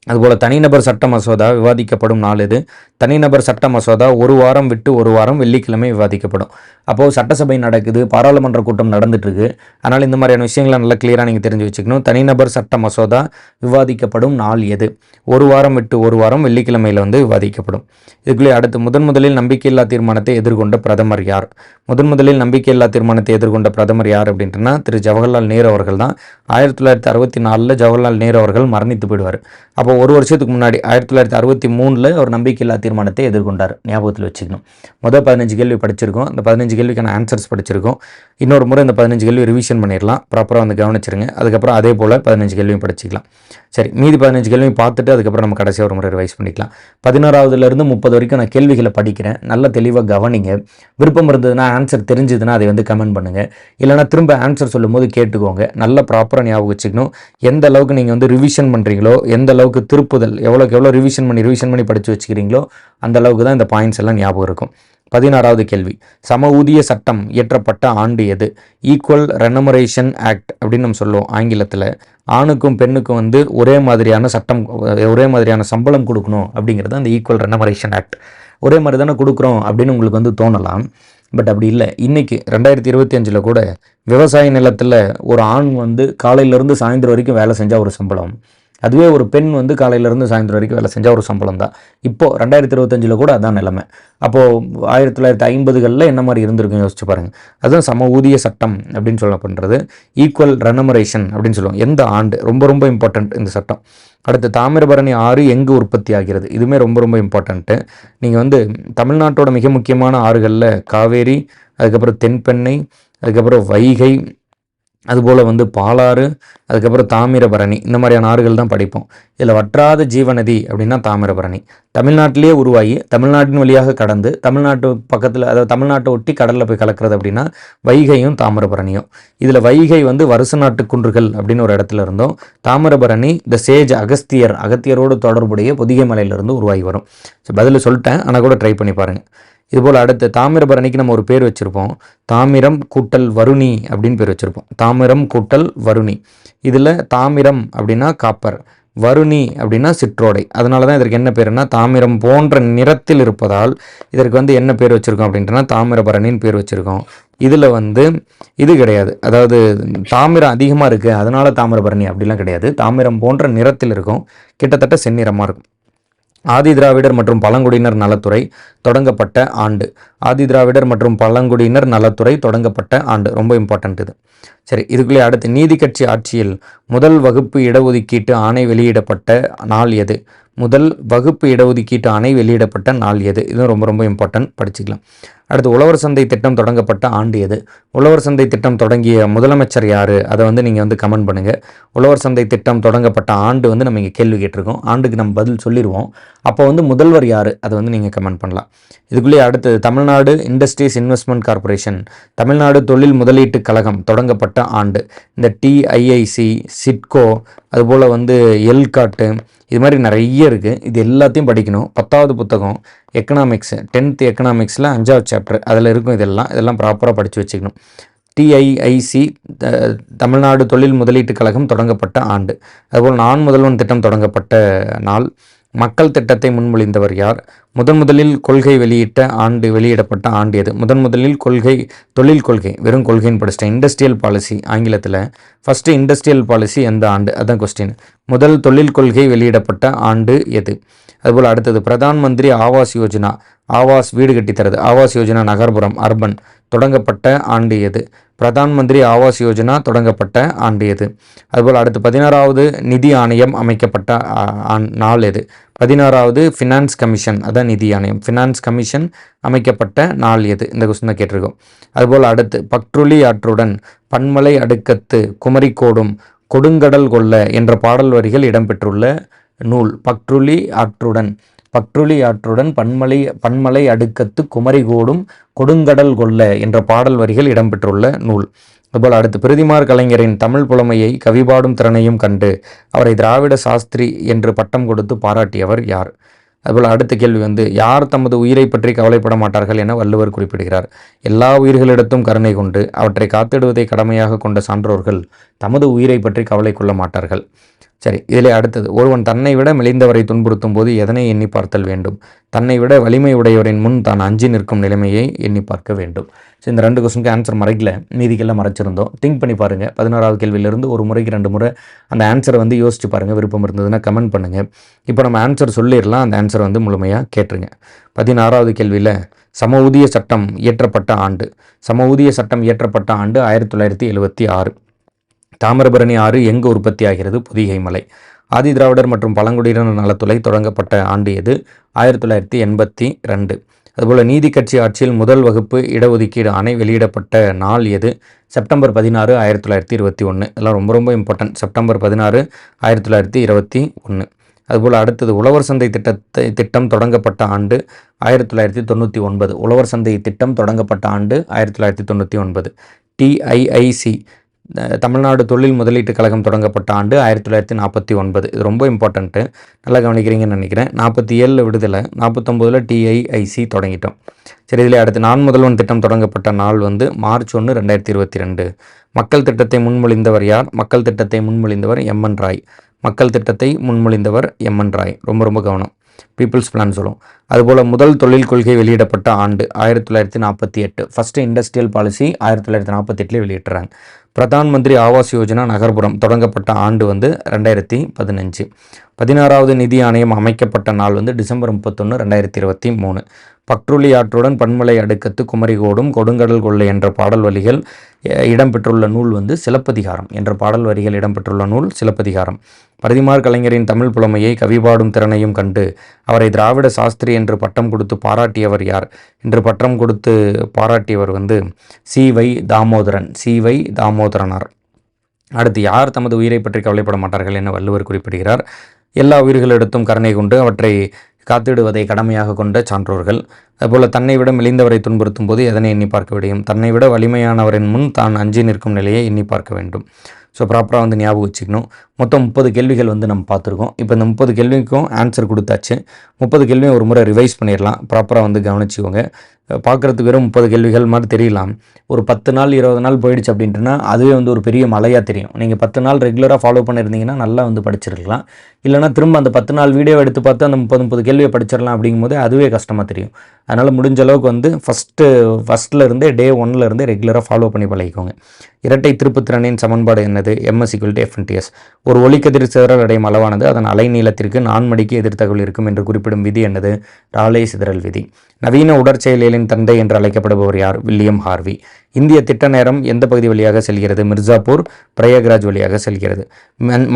அதுபோல் தனிநபர் சட்ட மசோதா விவாதிக்கப்படும் நாள் இது. தனிநபர் சட்ட மசோதா ஒரு வாரம் விட்டு ஒரு வாரம் வெள்ளிக்கிழமை விவாதிக்கப்படும். அப்போது சட்டசபை நடக்குது பாராளுமன்ற கூட்டம் நடந்துட்டுருக்கு. அதனால் இந்த மாதிரியான விஷயங்களை நல்லா கிளியராக நீங்கள் தெரிஞ்சு வச்சுக்கணும். தனிநபர் சட்ட மசோதா விவாதிக்கப்படும் நாள் எது? ஒரு வாரம் விட்டு ஒரு வாரம் வெள்ளிக்கிழமையில் வந்து விவாதிக்கப்படும். இதுக்குள்ளே அடுத்து முதன் முதலில் நம்பிக்கையில்லா தீர்மானத்தை எதிர்கொண்ட பிரதமர் யார்? முதன் முதலில் நம்பிக்கையில்லா தீர்மானத்தை எதிர்கொண்ட பிரதமர் யார் அப்படின்ட்டுனா திரு ஜவஹர்லால் நேரு அவர்கள் தான். ஆயிரத்தி தொள்ளாயிரத்தி அறுபத்தி நாலில் ஜவஹர்லால் நேரு அவர்கள் மரணித்து போயிடுவார். அப்போ ஒரு வருஷத்துக்கு முன்னாடி ஆயிரத்தி தொள்ளாயிரத்தி அறுபத்தி மூணில் அவர் நம்பிக்கையில்லா தீர்மானத்தை எதிர்கொண்டார். ஞாபகத்தில் வச்சுக்கணும். முதல் பதினஞ்சு கேள்வி படிச்சிருக்கோம். அந்த பதினஞ்சு கேள்விக்கான ஆன்சர்ஸ் படிச்சிருக்கோம். இன்னொரு முறை இந்த பதினஞ்சு கேள்வி ரிவிஷன் பண்ணிடலாம் ப்ராப்பராக வந்து கவனிச்சிருங்க. அதுக்கப்புறம் அதே போல் பதினஞ்சு கேள்வியும் படிச்சிக்கலாம். சரி மீதி பதினஞ்சு கேள்வியும் பார்த்துட்டு அதுக்கப்புறம் நம்ம கடைசியாக ஒரு முறை ரிவைஸ் பண்ணிக்கலாம். பதினாறாவதுலேருந்து முப்பது வரைக்கும் நான் கேள்விகளை படிக்கிறேன். நல்ல தெளிவாக கவனிங்க. விருப்பம் இருந்ததுன்னா ஆன்சர் தெரிஞ்சதுன்னா அதை வந்து கமெண்ட் பண்ணுங்கள் இல்லைனா திரும்ப ஆன்சர் சொல்லும்போது கேட்டுக்கோங்க. நல்ல ப்ராப்பராக ஞாபகம் வச்சுக்கணும். எந்த அளவுக்கு நீங்கள் வந்து ரிவிஷன் பண்ணுறீங்களோ எந்த அளவுக்கு திருப்புதல் எவ்வளோக்கு எவ்வளோ ரிவிஷன் பண்ணி ரிவிஷன் பண்ணி படித்து வச்சுக்கிறீங்களோ அந்த அளவுக்கு தான் இந்த பாயிண்ட்ஸ் எல்லாம் ஞாபகம் இருக்கும். பதினாறாவது கேள்வி. சம ஊதிய சட்டம் இயற்றப்பட்ட ஆண்டு எது? ஈக்குவல் ரெனமரேஷன் ஆக்ட் அப்படின்னு நம்ம சொல்லுவோம் ஆங்கிலத்தில். ஆணுக்கும் பெண்ணுக்கும் வந்து ஒரே மாதிரியான சட்டம் ஒரே மாதிரியான சம்பளம் கொடுக்கணும் அப்படிங்கிறது அந்த ஈக்குவல் ரெனமரேஷன் ஆக்ட் ஒரே மாதிரி தானே கொடுக்குறோம் அப்படின்னு உங்களுக்கு வந்து தோணலாம். பட் அப்படி இல்லை. இன்றைக்கி ரெண்டாயிரத்தி இருபத்தி அஞ்சில் கூட விவசாய நிலத்தில் ஒரு ஆண் வந்து காலையிலேருந்து சாயந்தரம் வரைக்கும் வேலை செஞ்சால் ஒரு சம்பளம். அதுவே ஒரு பெண் வந்து காலையிலேருந்து சாயந்தரம் வரைக்கும் வேலை செஞ்சால் ஒரு சம்பளம் தான் இப்போது ரெண்டாயிரத்தி இருபத்தஞ்சில் கூட அதான் நிலைமை. அப்போது ஆயிரத்தி தொள்ளாயிரத்தி ஐம்பதுகளில் என்ன மாதிரி இருந்திருக்கும் யோசிச்சு பாருங்கள் அதுதான் சம ஊதிய சட்டம் அப்படின்னு சொல்ல பண்ணுறது ஈக்குவல் ரெனமரேஷன் அப்படின்னு சொல்லுவோம் எந்த ஆண்டு? ரொம்ப ரொம்ப இம்பார்ட்டண்ட் இந்த சட்டம். அடுத்து தாமிரபரணி ஆறு எங்கு உற்பத்தி ஆகிறது? இதுவுமே ரொம்ப ரொம்ப இம்பார்ட்டண்ட்டு நீங்கள் வந்து தமிழ்நாட்டோட மிக முக்கியமான ஆறுகளில் காவேரி அதுக்கப்புறம் தென்பெண்ணை அதுக்கப்புறம் வைகை அதுபோல் வந்து பாலாறு அதுக்கப்புறம் தாமிரபரணி இந்த மாதிரியான ஆறுகள் தான் படிப்போம். இதில் வற்றாத ஜீவநதி அப்படின்னா தாமிரபரணி. தமிழ்நாட்டிலேயே உருவாகி தமிழ்நாட்டின் வழியாக கடந்து தமிழ்நாட்டு பக்கத்தில் அதாவது தமிழ்நாட்டை ஒட்டி கடலில் போய் கலக்கிறது அப்படின்னா வைகையும் தாமிரபரணியும். இதில் வைகை வந்து வருச நாட்டு குன்றுகள் அப்படின்னு ஒரு இடத்துல இருந்தோம். தாமிரபரணி த சேஜ் அகஸ்தியர் அகத்தியரோடு தொடர்புடைய பொதிகை மலையிலிருந்து உருவாகி வரும். ஸோ பதில் சொல்லிட்டேன் ஆனால் கூட ட்ரை பண்ணி பாருங்கள் இதுபோல் அடுத்து தாமிரபரணிக்கு நம்ம ஒரு பேர் வச்சுருப்போம். தாமிரம் கூட்டல் வருணி அப்படின்னு பேர் வச்சுருப்போம். தாமிரம் கூட்டல் வருணி. இதில் தாமிரம் அப்படின்னா காப்பர். வருணி அப்படின்னா சிற்றோடை. அதனால தான் இதற்கு என்ன பேருனா தாமிரம் போன்ற நிறத்தில் இருப்பதால் இதற்கு வந்து என்ன பேர் வச்சுருக்கோம் அப்படின்ட்டுனா தாமிரபரணின்னு பேர் வச்சுருக்கோம். இதில் வந்து இது கிடையாது. அதாவது தாமிரம் அதிகமாக இருக்குது அதனால் தாமிரபரணி அப்படிலாம் கிடையாது. தாமிரம் போன்ற நிறத்தில் இருக்கும். கிட்டத்தட்ட செந்நிறமாக இருக்கும். ஆதி திராவிடர் மற்றும் பழங்குடியினர் நலத்துறை தொடங்கப்பட்ட ஆண்டு. ஆதி திராவிடர் மற்றும் பழங்குடியினர் நலத்துறை தொடங்கப்பட்ட ஆண்டு. ரொம்ப இம்பார்ட்டன்ட் இது. சரி இதுக்குள்ளே அடுத்து நீதி கட்சி ஆட்சியில் முதல் வகுப்பு இடஒதுக்கீட்டு ஆணை வெளியிடப்பட்ட நாள் எது? முதல் வகுப்பு இடஒதுக்கீட்டு ஆணை வெளியிடப்பட்ட நாள் எது? இதுவும் ரொம்ப ரொம்ப இம்பார்ட்டன்ட் படிச்சுக்கலாம். அடுத்து உழவர் சந்தை திட்டம் தொடங்கப்பட்ட ஆண்டு எது? உழவர் சந்தை திட்டம் தொடங்கிய முதலமைச்சர் யார்? அதை வந்து நீங்கள் வந்து கமெண்ட் பண்ணுங்கள் உழவர் சந்தை திட்டம் தொடங்கப்பட்ட ஆண்டு வந்து நம்ம இங்கே கேள்வி கேட்டிருக்கோம். ஆண்டுக்கு நம்ம பதில் சொல்லிடுவோம். அப்போ வந்து முதல்வர் யார்? அதை வந்து நீங்கள் கமெண்ட் பண்ணலாம். இதுக்குள்ளேயே அடுத்தது Tamil Nadu industries investment corporation. Tamil Nadu தொழில் முதலீட்டு கழகம் தொடங்கப்பட்ட ஆண்டு. இந்த டிஐஐசி சிட்கோ அதுபோல் வந்து எல்காட்டு இது மாதிரி நிறைய இருக்குது இது எல்லாத்தையும் படிக்கணும். பத்தாவது புத்தகம் எக்கனாமிக்ஸ் டென்த் எக்கனாமிக்ஸில் அஞ்சாவது சாப்டர் அதில் இருக்கும் இதெல்லாம். இதெல்லாம் ப்ராப்பராக படித்து வச்சுக்கணும். டிஐஐசி தமிழ்நாடு தொழில் முதலீட்டுக் கழகம் தொடங்கப்பட்ட ஆண்டு. அதுபோல் நான் முதல்வன் திட்டம் தொடங்கப்பட்ட நாள். மக்கள் திட்டத்தை முன்மொழிந்தவர் யார்? முதன் முதலில் கொள்கை வெளியிட்ட ஆண்டு வெளியிடப்பட்ட ஆண்டு எது? முதன் முதலில் கொள்கை தொழில் கொள்கை வெறும் கொள்கைன்னு படிச்சிட்டேன். இண்டஸ்ட்ரியல் பாலிசி ஆங்கிலத்தில் ஃபஸ்ட்டு இண்டஸ்ட்ரியல் பாலிசி எந்த ஆண்டு? அதான் கொஸ்டின் முதல் தொழில் கொள்கை வெளியிடப்பட்ட ஆண்டு எது? அதுபோல் அடுத்தது பிரதான் மந்திரி ஆவாஸ் யோஜனா. ஆவாஸ் வீடு கட்டித்தரது. ஆவாஸ் யோஜனா நகர்புறம் அர்பன். தொடங்கப்பட்ட ஆண்டு எது? பிரதான் மந்திரி ஆவாஸ் யோஜனா தொடங்கப்பட்ட ஆண்டு எது? அதுபோல் அடுத்து பதினாறாவது நிதி ஆணையம் அமைக்கப்பட்ட நாள் எது? பதினாறாவது ஃபினான்ஸ் கமிஷன் அதான் நிதி ஆணையம். ஃபினான்ஸ் கமிஷன் அமைக்கப்பட்ட நாள் எது? இந்த கொஸ்டின் கேட்டிருக்கோம். அதுபோல் அடுத்து பக்ருளி ஆற்றுடன் பன்மலை அடுக்கத்து குமரிக்கோடும் கொடுங்கடல் கொல்ல என்ற பாடல் வரிகள் இடம்பெற்றுள்ள நூல் பக்ருளி ஆற்றுடன் பற்றுளி ஆற்றுடன் பன்மலை பன்மலை அடுக்கத்து குமரிகோடும் கொடுங்கடல் கொல்ல என்ற பாடல் வரிகள் இடம்பெற்றுள்ள நூல். அதுபோல் அடுத்து பிரதிமார் கலைஞரின் தமிழ் புலமையை கவிபாடும் திறனையும் கண்டு அவரை திராவிட சாஸ்திரி என்று பட்டம் கொடுத்து பாராட்டியவர் யார்? அதுபோல் அடுத்த கேள்வி வந்து யார் தமது உயிரை பற்றி கவலைப்பட மாட்டார்கள் என வள்ளுவர் குறிப்பிடுகிறார். எல்லா உயிர்களிடத்தும் கருணை கொண்டு அவற்றை காத்திடுவதை கடமையாக கொண்ட சான்றோர்கள் தமது உயிரை பற்றி கவலை கொள்ள மாட்டார்கள். சரி இதில் அடுத்தது. ஒருவன் தன்னை விட மெலிந்தவரை துன்புறுத்தும் போது எதனை எண்ணி பார்த்தல் வேண்டும்? தன்னை விட வலிமை உடையவரின் முன் தான் அஞ்சி நிற்கும் நிலைமையை எண்ணி பார்க்க வேண்டும். ஸோ இந்த ரெண்டு கொஸ்டினுக்கு ஆன்சர் மறைக்கல. மீதிக்கெல்லாம் மறைச்சிருந்தோம். திங்க் பண்ணி பாருங்கள் பதினாறாவது கேள்வியிலிருந்து ஒரு முறைக்கு ரெண்டு முறை அந்த ஆன்சரை வந்து யோசிச்சு பாருங்கள் விருப்பம் இருந்ததுன்னா கமெண்ட் பண்ணுங்கள் இப்போ நம்ம ஆன்சர் சொல்லிடலாம். அந்த ஆன்சரை வந்து முழுமையாக கேட்டுருங்க. பதினாறாவது கேள்வியில் சம ஊதிய சட்டம் இயற்றப்பட்ட ஆண்டு. சம ஊதிய சட்டம் இயற்றப்பட்ட ஆண்டு ஆயிரத்தி தொள்ளாயிரத்தி எழுபத்தி ஆறு. தாமிரபரணி ஆறு எங்கு உற்பத்தி ஆகிறது பொதிகை மலை. ஆதி திராவிடர் மற்றும் பழங்குடியினர் நலத்துறை தொடங்கப்பட்ட ஆண்டு எது? ஆயிரத்தி தொள்ளாயிரத்தி எண்பத்தி ரெண்டு அதுபோல் நீதி கட்சி ஆட்சியில் முதல் வகுப்பு இடஒதுக்கீடு ஆணை வெளியிடப்பட்ட நாள் எது? செப்டம்பர் பதினாறு ஆயிரத்தி தொள்ளாயிரத்தி இருபத்தி ஒன்று இதெல்லாம் ரொம்ப ரொம்ப இம்பார்ட்டன்ட் செப்டம்பர் பதினாறு ஆயிரத்தி தொள்ளாயிரத்தி இருபத்தி ஒன்று அதுபோல் அடுத்தது உழவர் சந்தை திட்டத்தை திட்டம் தொடங்கப்பட்ட ஆண்டு ஆயிரத்தி தொள்ளாயிரத்தி தொண்ணூற்றி ஒன்பது. உழவர் சந்தை திட்டம் தொடங்கப்பட்ட ஆண்டு ஆயிரத்தி தொள்ளாயிரத்தி தொண்ணூற்றி ஒன்பது. டிஐஐசி தமிழ்நாடு தொழில் முதலீட்டு கழகம் தொடங்கப்பட்ட ஆண்டு ஆயிரத்தி தொள்ளாயிரத்தி நாற்பத்தி ஒன்பது. இது ரொம்ப இம்பார்ட்டண்ட்டு நல்லா கவனிக்கிறீங்கன்னு நினைக்கிறேன். நாற்பத்தி ஏழில் விடுதலை நாற்பத்தொம்போதில் டிஐஐசி தொடங்கிட்டோம். சரி இதில் அடுத்து நான் முதல்வன் திட்டம் தொடங்கப்பட்ட நாள் வந்து மார்ச் ஒன்று ரெண்டாயிரத்தி இருபத்தி ரெண்டு. மக்கள் திட்டத்தை முன்மொழிந்தவர் யார்? மக்கள் திட்டத்தை முன்மொழிந்தவர் எம்என் ராய். மக்கள் திட்டத்தை முன்மொழிந்தவர் எம்என் ராய். ரொம்ப ரொம்ப கவனம். பீப்புள்ஸ் பிளான் சொல்லும் அதுபோல் முதல் தொழில் கொள்கை வெளியிடப்பட்ட ஆண்டு ஆயிரத்தி தொள்ளாயிரத்தி நாற்பத்தி எட்டு. ஃபஸ்ட்டு இண்டஸ்ட்ரியல் பாலிசி ஆயிரத்தி தொள்ளாயிரத்தி நாற்பத்தெட்டில் வெளியிட்டுறாங்க. பிரதான் மந்திரி ஆவாஸ் யோஜனா நகர்புறம் தொடங்கப்பட்ட ஆண்டு வந்து ரெண்டாயிரத்தி பதினஞ்சு. பதினாறாவது நிதி ஆணையம் அமைக்கப்பட்ட நாள் வந்து டிசம்பர் முப்பத்தொன்று ரெண்டாயிரத்தி இருபத்தி மூணு. பக்ருளி ஆற்றுடன் பன்மலை அடுக்கத்து குமரிகோடும் கொடுங்கடல் கொள்ளை என்ற பாடல் வரிகள் இடம்பெற்றுள்ள நூல் வந்து சிலப்பதிகாரம் என்ற பாடல் வரிகள் இடம்பெற்றுள்ள நூல் சிலப்பதிகாரம். பரதிமார் கலைஞரின் தமிழ் புலமையை கவிபாடும் திறனையும் கண்டு அவரை திராவிட சாஸ்திரி என்று பட்டம் கொடுத்து பாராட்டியவர் யார்? என்று பட்டம் கொடுத்து பாராட்டியவர் வந்து C. Y. Damodaran C. Y. தாமோதரனார். அடுத்து யார் தமது உயிரை பற்றி கவலைப்பட மாட்டார்கள் என வள்ளுவர் குறிப்பிடுகிறார். எல்லா உயிர்களிடத்தும் கருணை கொண்டு அவற்றை காத்திடுவதை கடமையாக கொண்ட சான்றோர்கள். அதுபோல் தன்னை விட மெலிந்தவரை துன்புறுத்தும் போது எதனை எண்ணி பார்க்க முடியும் தன்னை விட வலிமையானவரின் முன் தான் அஞ்சி நிற்கும் நிலையை எண்ணி பார்க்க வேண்டும். ஸோ ப்ராப்பராக வந்து ஞாபகம் வச்சுக்கணும். மொத்தம் முப்பது கேள்விகள் வந்து நம்ம பார்த்துருக்கோம். இப்போ இந்த முப்பது கேள்விக்கும் ஆன்சர் கொடுத்தாச்சு. முப்பது கேள்வியும் ஒரு முறை ரிவைஸ் பண்ணிடலாம். ப்ராப்பராக வந்து கவனிச்சுக்கோங்க. பார்க்குறதுக்கு வெறும் முப்பது கேள்விகள் மாதிரி தெரியலாம். ஒரு பத்து நாள் இருபது நாள் போயிடுச்சு அப்படின்ட்டுனா அதுவே வந்து ஒரு பெரிய மலையாக தெரியும். நீங்கள் பத்து நாள் ரெகுலராக ஃபாலோ பண்ணியிருந்தீங்கன்னா நல்லா வந்து படிச்சிருக்கலாம். இல்லைனா திரும்ப அந்த பத்து நாள் வீடியோ எடுத்து பார்த்து அந்த முப்பது முப்பது கேள்வியை படிச்சிடலாம் அப்படிங்கும்போது அதுவே கஷ்டமாக தெரியும். அதனால் முடிஞ்ச அளவுக்கு வந்து ஃபஸ்ட்டு ஃபஸ்ட்டில் டே ஒன்லேருந்தே ரெகுலராக ஃபாலோ பண்ணி பழகிக்கோங்க. இரட்டை திருப்புத்திறனின் சமன்பாடு என்னது? எம்எஸ் ஈக்குவல் எஃப்என்டிஎஸ் ஒரு ஒளிக்கதிர் சிதறல் அடையும் அளவானது அதன் அலைநீளத்திற்கு நான்மடிக்கு எதிர்த்தகவல் இருக்கும் என்று குறிப்பிடும் விதி என்னது? ராலே சிதறல் விதி. நவீன உடற்செயலியலின் தந்தை என்று அழைக்கப்படுபவர் யார்? William Harvey. இந்திய திட்ட நேரம் எந்த பகுதி வழியாக செல்கிறது? மிர்சாப்பூர் பிரயாக்ராஜ் வழியாக செல்கிறது.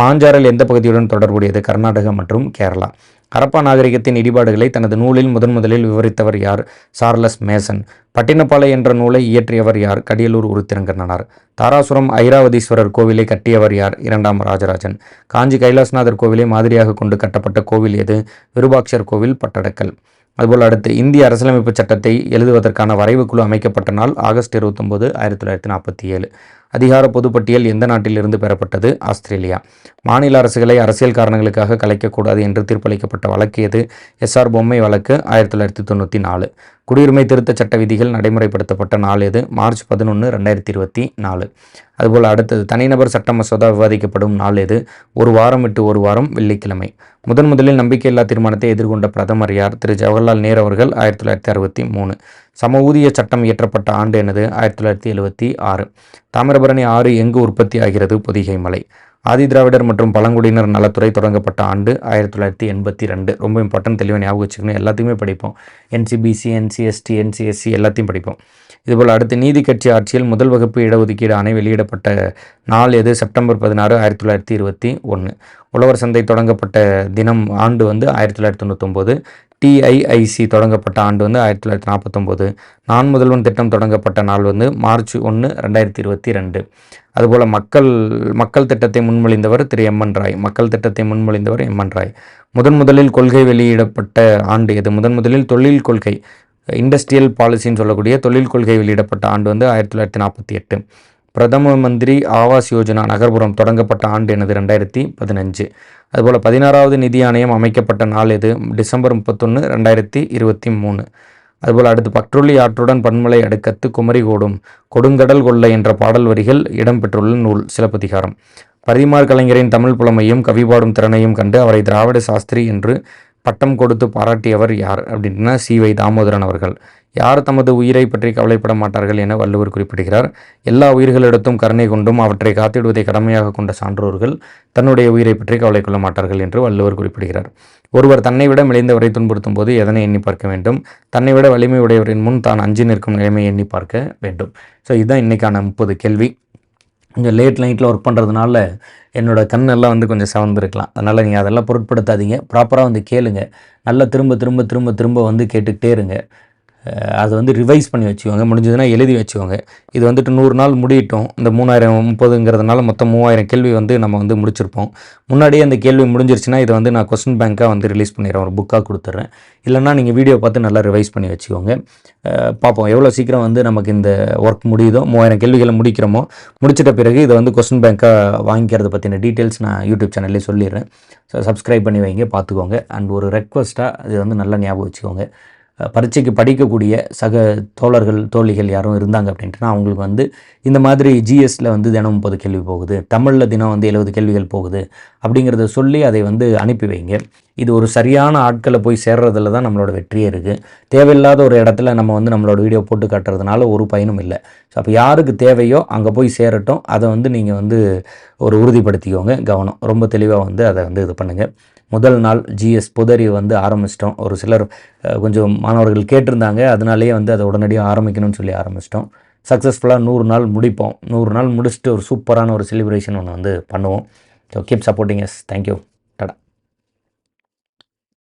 மாஞ்சாரல் எந்த பகுதியுடன் தொடர்புடையது? கர்நாடகா மற்றும் கேரளா. ஹரப்பா நாகரிகத்தின் இடிபாடுகளை தனது நூலில் முதன் முதலில் விவரித்தவர் யார்? Charles Mason. பட்டினப்பாலை என்ற நூலை இயற்றியவர் யார்? கடியலூர் உருத்திரங்கண்ணனார். தாராசுரம் ஐராவதீஸ்வரர் கோவிலை கட்டியவர் யார்? இரண்டாம் ராஜராஜன். காஞ்சி கைலாசநாதர் கோவிலை மாதிரியாக கொண்டு கட்டப்பட்ட கோவில் எது? விருபாட்சர் கோவில் பட்டடக்கல். அதுபோல் அடுத்து இந்திய அரசியலமைப்பு சட்டத்தை எழுதுவதற்கான வரைவுக்குழு அமைக்கப்பட்ட நாள் ஆகஸ்ட் இருபத்தொம்போது ஆயிரத்தி தொள்ளாயிரத்தி நாற்பத்தி ஏழு. அதிகார பொதுப்பட்டியல் எந்த நாட்டிலிருந்து பெறப்பட்டது? ஆஸ்திரேலியா. மாநில அரசுகளை அரசியல் காரணங்களுக்காக கலைக்கக்கூடாது என்று தீர்ப்பளிக்கப்பட்ட வழக்கு எது? எஸ்ஆர் பொம்மை வழக்கு ஆயிரத்தி தொள்ளாயிரத்தி தொண்ணூற்றி நாலு. குடியுரிமை திருத்த சட்ட விதிகள் நடைமுறைப்படுத்தப்பட்ட நாள் எது? மார்ச் பதினொன்று ரெண்டாயிரத்தி இருபத்தி நாலு. அதுபோல் அடுத்தது தனிநபர் சட்ட மசோதா விவாதிக்கப்படும் நாள் எது? ஒரு வாரம் விட்டு ஒரு வாரம் வெள்ளிக்கிழமை. முதன் முதலில் நம்பிக்கையில்லா தீர்மானத்தை எதிர்கொண்ட பிரதமர் யார்? திரு. ஜவஹர்லால் நேரு அவர்கள் ஆயிரத்தி தொள்ளாயிரத்தி அறுபத்தி மூணு. சம ஊதிய சட்டம் இயற்றப்பட்ட ஆண்டு எனது ஆயிரத்தி தொள்ளாயிரத்தி எழுபத்தி ஆறு. தாமிரபரணி ஆறு எங்கு உற்பத்தி ஆகிறது? பொதிகை மலை. ஆதி திராவிடர் மற்றும் பழங்குடியினர் நலத்துறை தொடங்கப்பட்ட ஆண்டு ஆயிரத்தி தொள்ளாயிரத்தி எண்பத்தி ரெண்டு. ரொம்ப இம்பார்ட்டன்ட் தெளிவாக ஞாபகம் வச்சுக்கணும். எல்லாத்தையுமே படிப்போம். என்சிபிசி என்சிஎஸ்டி என்சிஎஸ்சி எல்லாத்தையும் படிப்போம். இதுபோல் அடுத்து நீதி கட்சி ஆட்சியில் முதல் வகுப்பு இடஒதுக்கீடு ஆணை வெளியிடப்பட்ட நாள் எது? செப்டம்பர் பதினாறு ஆயிரத்தி தொள்ளாயிரத்தி இருபத்தி ஒன்று. உழவர் சந்தை தொடங்கப்பட்ட தினம் ஆண்டு வந்து ஆயிரத்தி தொள்ளாயிரத்தி தொண்ணூத்தொம்போது. டிஐஐசி தொடங்கப்பட்ட ஆண்டு வந்து ஆயிரத்தி தொள்ளாயிரத்தி நாற்பத்தொம்போது. நான் முதல்வன் திட்டம் தொடங்கப்பட்ட நாள் வந்து மார்ச் ஒன்று ரெண்டாயிரத்தி இருபத்தி ரெண்டு. அதுபோல் மக்கள் மக்கள் திட்டத்தை முன்மொழிந்தவர் திரு எம்என் ராய். மக்கள் திட்டத்தை முன்மொழிந்தவர் எம்என் ராய். முதன் முதலில் கொள்கை வெளியிடப்பட்ட ஆண்டு எது? முதன் முதலில் தொழில் கொள்கை இண்டஸ்ட்ரியல் பாலிசின்னு சொல்லக்கூடிய தொழில் கொள்கை வெளியிடப்பட்ட ஆண்டு வந்து ஆயிரத்தி தொள்ளாயிரத்தி நாற்பத்தி எட்டு. பிரதம மந்திரி ஆவாஸ் யோஜனா நகர்ப்புறம் தொடங்கப்பட்ட ஆண்டு எனது ரெண்டாயிரத்தி பதினஞ்சு. அதுபோல் பதினாறாவது நிதி ஆணையம் அமைக்கப்பட்ட நாள் எது? டிசம்பர் முப்பத்தொன்று ரெண்டாயிரத்தி இருபத்தி மூணு. அதுபோல் அடுத்து பற்றுள்ளி ஆற்றுடன் பன்மலை அடுக்கத்து குமரிகோடும் கொடுங்கடல் கொள்ளை என்ற பாடல் வரிகள் இடம்பெற்றுள்ள நூல் சிலப்பதிகாரம். பரிமார் கலைஞரின் தமிழ் புலமையும் கவிபாடும் திறனையும் கண்டு அவரை திராவிட சாஸ்திரி என்று பட்டம் கொடுத்து பாராட்டியவர் யார் அப்படின்னா சி. வை. தாமோதரன் அவர்கள். யார் தமது உயிரை பற்றி கவலைப்பட மாட்டார்கள் என வள்ளுவர் குறிப்பிடுகிறார். எல்லா உயிர்களிடத்தும் கருணை கொண்டும் அவற்றை காத்திடுவதை கடமையாக கொண்ட சான்றோர்கள் தன்னுடைய உயிரை பற்றி கவலை கொள்ள மாட்டார்கள் என்று வள்ளுவர் குறிப்பிடுகிறார். ஒருவர் தன்னை விட மெலிந்தவரை துன்புறுத்தும் போது எதனை எண்ணி பார்க்க வேண்டும்? தன்னை விட வலிமை உடையவரின் முன் தான் அஞ்சு நிற்கும் நிலைமை எண்ணி பார்க்க வேண்டும். ஸோ இதுதான் இன்றைக்கான முப்பது கேள்வி. கொஞ்சம் லேட் நைட்டில் ஒர்க் பண்ணுறதுனால என்னோடய கண்ணெல்லாம் வந்து கொஞ்சம் செவந்திருக்கலாம். அதனால் நீங்கள் அதெல்லாம் பொருட்படுத்தாதீங்க. ப்ராப்பராக வந்து கேளுங்க. நல்லா திரும்ப திரும்ப திரும்ப திரும்ப வந்து கேட்டுக்கிட்டே இருங்க. அதை வந்து ரிவைஸ் பண்ணி வச்சுக்கோங்க. முடிஞ்சதுன்னா எழுதி வச்சுக்கோங்க. இது வந்துட்டு நூறு நாள் முடியட்டும். இந்த மூணாயிரம் முப்பதுங்கிறதுனால மொத்தம் மூவாயிரம் கேள்வி வந்து நம்ம வந்து முடிச்சிருப்போம். முன்னாடியே அந்த கேள்வி முடிஞ்சிருச்சுன்னா இதை வந்து நான் கொஸ்டின் பேங்க்காக வந்து ரிலீஸ் பண்ணிடுறேன். ஒரு புக்காக கொடுத்துட்றேன். இல்லைன்னா நீங்கள் வீடியோ பார்த்து நல்லா ரிவைஸ் பண்ணி வச்சுக்கோங்க. பார்ப்போம். எவ்வளோ சீக்கிரம் வந்து நமக்கு இந்த ஒர்க் முடியுதோ மூவாயிரம் கேள்விகளை முடிக்கிறோமோ முடிச்சிட்ட பிறகு இதை வந்து கொஸ்டின் பேங்க்காக வாங்கிக்கிறத பற்றின டீட்டெயில்ஸ் நான் யூடியூப் சேனல்லே சொல்லிடுறேன். ஸோ சப்ஸ்கிரைப் பண்ணி வைங்க பார்த்துக்கோங்க. அண்ட் ஒரு ரெக்வஸ்ட்டாக இது வந்து நல்லா ஞாபகம் வச்சுக்கோங்க. பரீட்சைக்கு படிக்கக்கூடிய சக தோழர்கள் தோழிகள் யாரும் இருந்தாங்க அப்படின்ட்டுனா அவங்களுக்கு வந்து இந்த மாதிரி ஜிஎஸ்சில் வந்து தினம் முப்பது கேள்வி போகுது. தமிழில் தினம் வந்து எழுபது கேள்விகள் போகுது அப்படிங்கிறத சொல்லி அதை வந்து அனுப்பி வைங்க. இது ஒரு சரியான ஆட்களை போய் சேர்றதுல தான் நம்மளோட வெற்றியே இருக்குது தேவையில்லாத ஒரு இடத்துல நம்ம வந்து நம்மளோட வீடியோ போட்டு காட்டுறதுனால ஒரு பயனும் இல்லை. ஸோ அப்போ யாருக்கு தேவையோ அங்கே போய் சேரட்டும். அதை வந்து நீங்கள் வந்து ஒரு உறுதிப்படுத்திக்கோங்க. கவனம். ரொம்ப தெளிவாக வந்து அதை வந்து இது பண்ணுங்கள் முதல் நாள் ஜிஎஸ் புதறி வந்து ஆரம்பிச்சிட்டோம். ஒரு சிலர் கொஞ்சம் மாணவர்கள் கேட்டிருந்தாங்க. அதனாலேயே வந்து அதை உடனடியாக ஆரம்பிக்கணும்னு சொல்லி ஆரம்பிச்சிட்டோம். சக்ஸஸ்ஃபுல்லாக நூறு நாள் முடிப்போம். நூறு நாள் முடிச்சுட்டு ஒரு சூப்பரான ஒரு செலிப்ரேஷன் ஒன்று வந்து பண்ணுவோம். So keep supporting us thank you